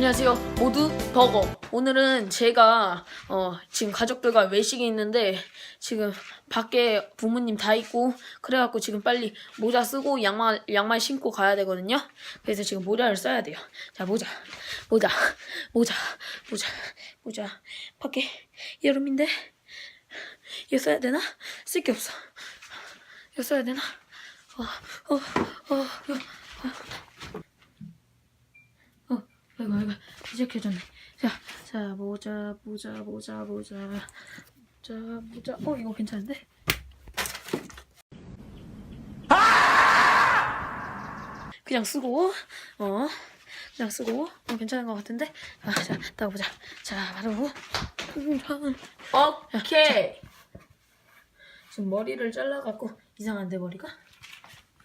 안녕하세요. 모두 버거. 오늘은 제가 어, 지금 가족들과 외식이 있는데 지금 밖에 부모님 다 있고 그래갖고 지금 빨리 모자 쓰고 양말 양말 신고 가야 되거든요. 그래서 지금 모자를 써야 돼요. 자 모자, 모자, 모자, 모자, 모자. 밖에 여름인데 이거 써야 되나? 쓸 게 없어. 이거 써야 되나? 어, 어, 어, 어. 어, 아이고, 아이고, 시작해졌네. 자, 자, 모자, 모자, 모자, 모자, 모자, 모자. 어, 이거 괜찮은데? 그냥 쓰고, 어, 그냥 쓰고, 어, 괜찮은 것 같은데? 아, 자, 따가보자. 자, 바로. 오케이. 지금 머리를 잘라갖고 이상한데 머리가?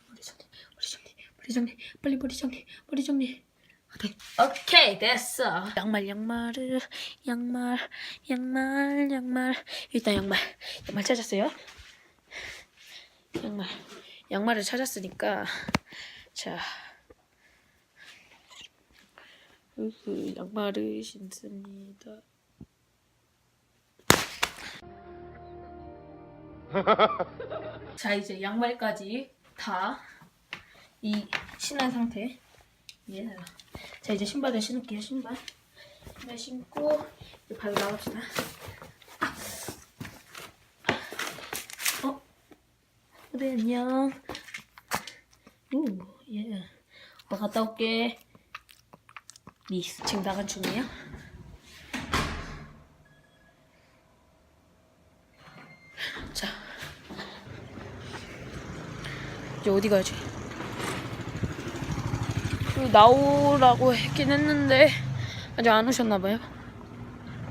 머리 정리, 머리 정리, 머리 정리, 빨리 머리 정리, 머리 정리. 아, 네. 오케이 됐어. 양말 양말을 양말 양말 양말. 일단 양말. 양말 찾았어요? 양말. 양말을 찾았으니까. 자. 으흐, 양말을 신습니다. 자 이제 양말까지 다 이 신은 상태 예. 자 이제 신발을 신을게요 신발. 신발 신고 이제 바로 나갑시다. 아. 어? 그래 안녕. 오예. 어, 갔다 올게. 미스 지금 나간 중이에요? 자. 이제 어디 가야지? 그 나오라고 했긴 했는데 아직 안 오셨나봐요.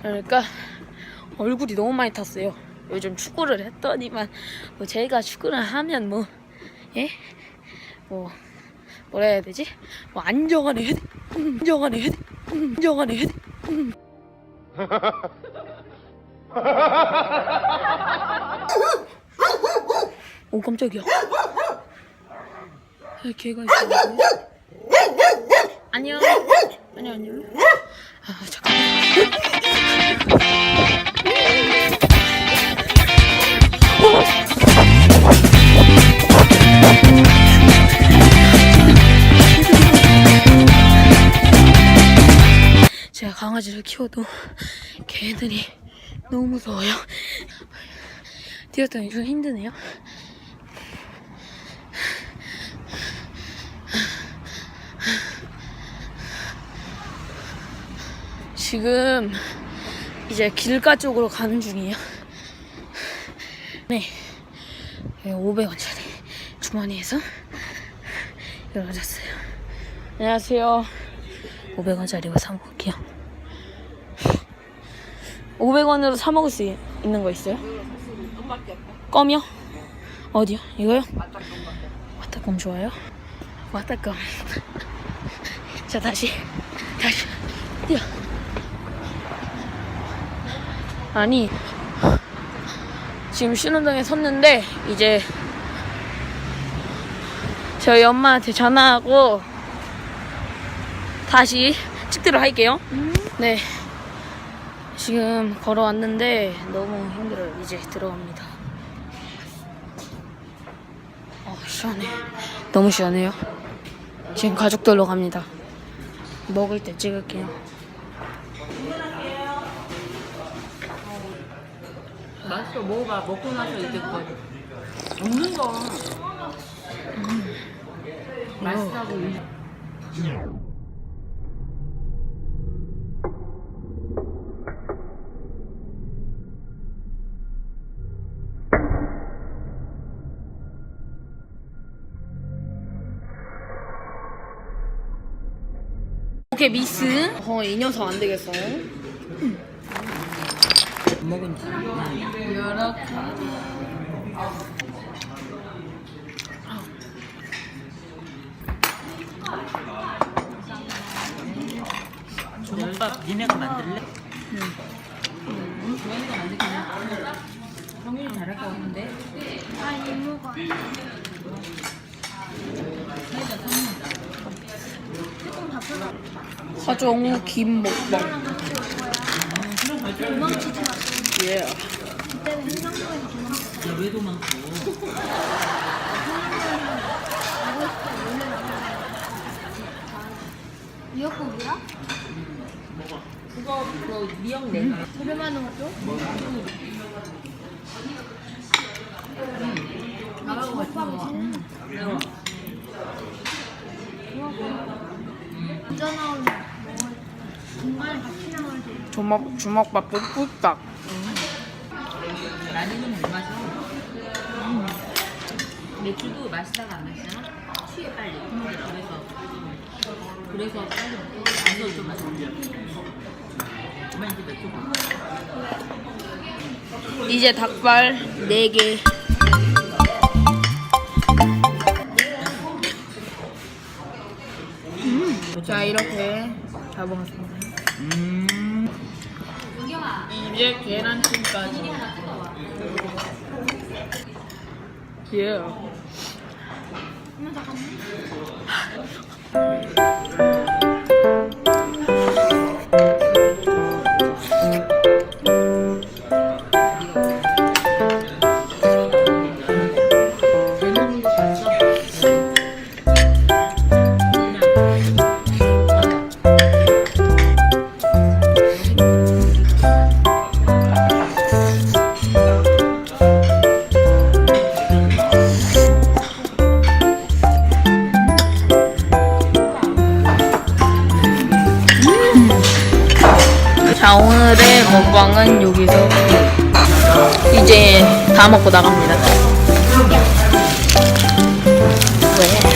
그러니까 얼굴이 너무 많이 탔어요. 요즘 축구를 했더니만 뭐 제가 축구를 하면 뭐 예? 뭐 뭐라 해야 되지? 뭐 안정환의 헤드, 음, 안정환의 헤드, 음, 안정환의 헤드. 음. 오 깜짝이야. 아, 개가 있어. 안녕. 안녕, 안녕. 아, 잠깐만. 제가 강아지를 키워도 개들이 너무 무서워요. 뛰었더니 좀 힘드네요. 지금 이제 길가 쪽으로 가는 중이에요. 네. 500원짜리 주머니에서 이걸 가졌어요. 안녕하세요. 500원짜리로 사 먹을게요. 500원으로 사 먹을 수 있- 있는 거 있어요? 껌이요? 어디요? 이거요? 와따껌 좋아요? 와따껌. 자 다시 다시 뛰어. 아니 지금 신호등에 섰는데 이제 저희 엄마한테 전화하고 다시 찍도록 할게요. 네. 지금 걸어왔는데 너무 힘들어요. 이제 들어갑니다. 어, 시원해. 너무 시원해요. 지금 가족들로 갑니다. 먹을 때 찍을게요. 맛있어 먹어봐. 먹고 나서 이제 그거 먹는 거. 맛있다고. 오케이 미스. 어, 이 녀석 안 되겠어. 먹은 줄. 이렇게. 주먹밥 니네가 만들래? 성윤이 잘할 것 같은데? 아니 먹어. 화정우 김 먹방. 도망치지 마세요. 예. 그때는 해상도에서 도망쳤어요. 야왜 도망쳐? 미역국이야? 그거 그거 미역 내. 저렴한 거죠? 나가고 같이 먹어. 매워. 먼저 나오면 주먹 주먹밥도 꿀딱. 많이는 못 마셔. 맥주도 마시다가 안 마시잖아? 취해 빨리. 그래서 그래서 빨리 먹고 가서 좀 마셔. 이제 맥주 먹어. 이제 닭발 4개. 자 이렇게 잘 먹었습니다. 음. 이제 계란찜까지. 예. 재밌 자 오늘의 먹방은 여기서 이제 다 먹고 나갑니다. 왜?